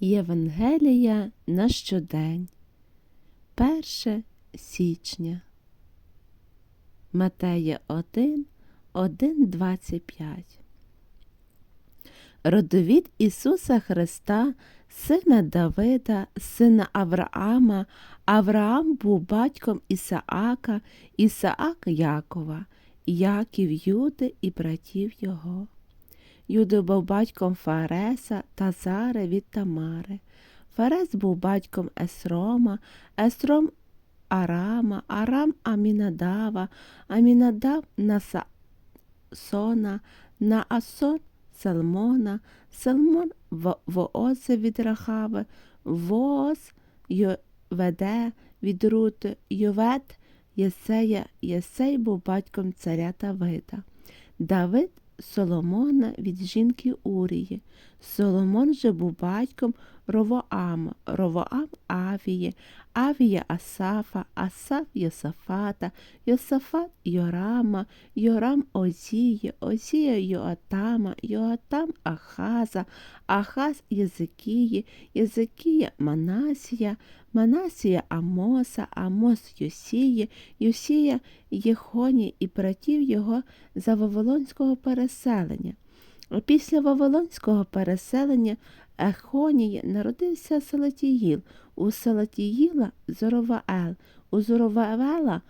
Євангелія на щодень. 1 січня. Матея 1, 1, 25. Родовід Ісуса Христа, сина Давида, сина Авраама. Авраам був батьком Ісаака, Ісаак Якова, Яків Юди і братів його. Юда був батьком Фареса та Зари від Тамари. Фарес був батьком Есрома, Есром Арама, Арам Амінадава, Амінадав Насона, Наасон Салмона, Салмон Воозе від Рахави, Вооз Йоведе від Рути, Йовет Єсея, Єсей був батьком царя Давида. Давид Соломона від жінки Урії. Соломон же був батьком Ровоама, Ровоам Авії, Авія Асафа, Асаф Йосафата, Йосафат Йорама, Йорам Озія, Озія Йоатама, Йоатам Ахаза, Ахаз Єзикії, Єзикія Манасія, Манасія Амоса, Амос Йосії, Йосія Єхоні і братів його за Вавилонського переселення. Після Вавилонського переселення Ехонії народився Салатіїл, у Салатіїла Зороваел, у Зороваела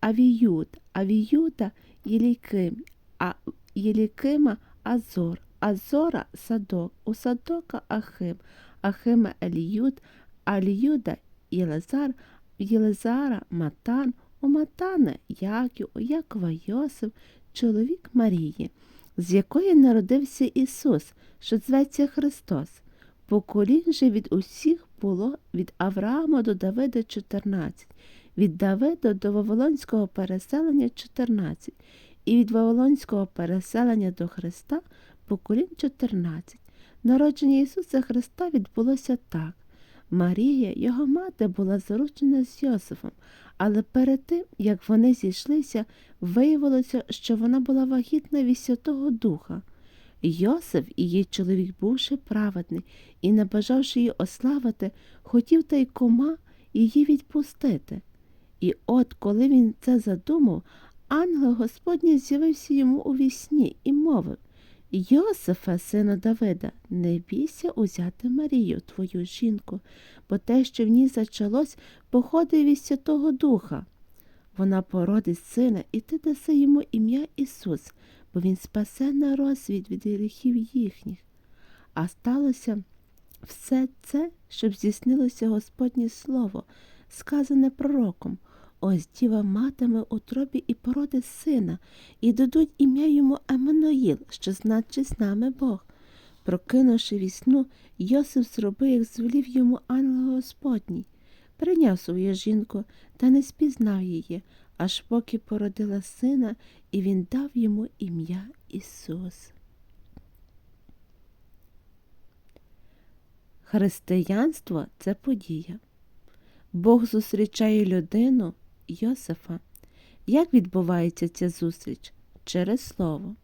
Авіюд, Авіюда Єліким, а Єлікима Азор, Азора Садок, у Садока Ахим, Ахима Еліюд, Аліюда Єлезар, Єлезара Матан, у Матана Яків, у Якова Йосиф, чоловік Марії, з якої народився Ісус, що зветься Христос. Поколінь же від усіх було від Авраама до Давида 14, від Давида до Вавилонського переселення 14, і від Вавилонського переселення до Христа поколінь 14. Народження Ісуса Христа відбулося так. Марія, його мати, була заручена з Йосифом, але перед тим, як вони зійшлися, виявилося, що вона була вагітна від Святого Духа. Йосиф, її чоловік, бувши праведний і, не бажавши її ославити, хотів та й кома її відпустити. І от, коли він це задумав, ангел Господній з'явився йому у вісні і мовив Йосифе, сину Давида, не бійся узяти Марію, твою жінку, бо те, що в ній зачалось, походить від Святого Духа. Вона породить сина, і ти даси йому ім'я Ісус, бо Він спасе народ світ від гріхів їхніх. А сталося все це, щоб здійснилося Господнє Слово, сказане пророком. Ось діва матиме у тробі і породи сина, і дадуть ім'я йому Еммануїл, що значить з нами Бог. Прокинувши вісну, Йосиф зробив, як звелів йому ангел Господній. Прийняв свою жінку та не спізнав її, аж поки породила сина, і він дав йому ім'я Ісус. Християнство це подія. Бог зустрічає людину Йосифа. Як відбувається ця зустріч? Через слово.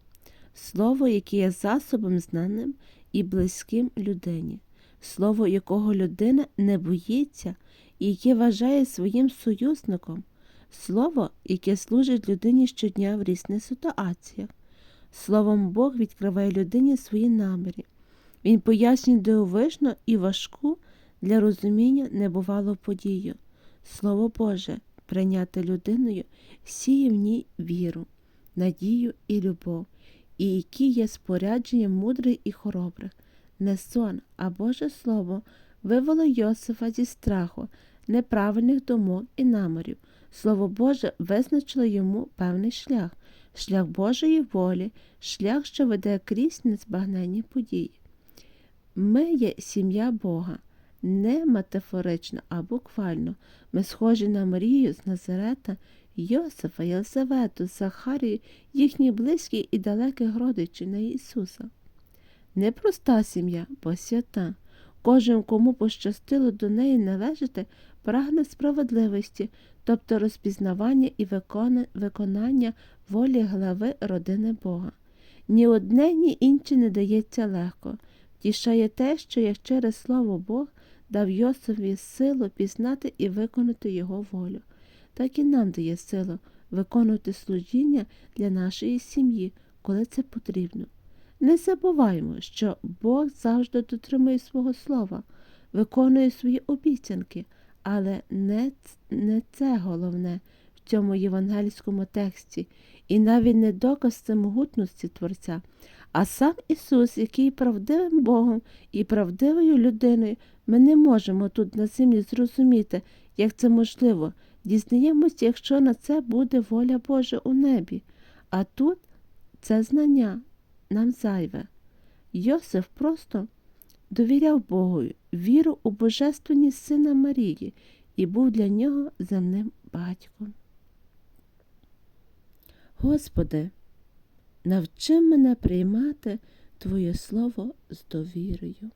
Слово, яке є засобом знаним і близьким людині, слово, якого людина не боїться і яке вважає своїм союзником, слово, яке служить людині щодня в різних ситуаціях. Словом Бог відкриває людині свої наміри. Він пояснює дивовижно і важку для розуміння небувалу подію. Слово Боже, прийняте людиною, сіє в ній віру, надію і любов, і які є спорядженням мудрих і хоробрих. Не сон, а Боже Слово вивело Йосифа зі страху, неправильних думок і намірів. Слово Боже визначило йому певний шлях, шлях Божої волі, шлях, що веде крізь незбагненні події. Ми є сім'я Бога, не метафорично, а буквально. Ми схожі на Марію з Назарета, Йосифа, Єлизавету, Захарію, їхні близькі і далеких родичів на Ісуса. Непроста сім'я, бо свята. Кожен, кому пощастило до неї належати, прагне справедливості, тобто розпізнавання і виконання волі глави родини Бога. Ні одне, ні інше не дається легко. Тішає те, що як через слово Бог дав Йосифі силу пізнати і виконати його волю, так і нам дає силу виконувати служіння для нашої сім'ї, коли це потрібно. Не забуваймо, що Бог завжди дотримує свого слова, виконує свої обіцянки, але не, не це головне в цьому євангельському тексті, і навіть не доказ всемогутності Творця, а сам Ісус, який правдивим Богом і правдивою людиною, ми не можемо тут на землі зрозуміти, як це можливо. Дізнаємося, якщо на це буде воля Божа у небі. А тут це знання нам зайве. Йосиф просто довіряв Богу, віру у божественність сина Марії і був для нього земним батьком. Господи, навчи мене приймати Твоє Слово з довірою.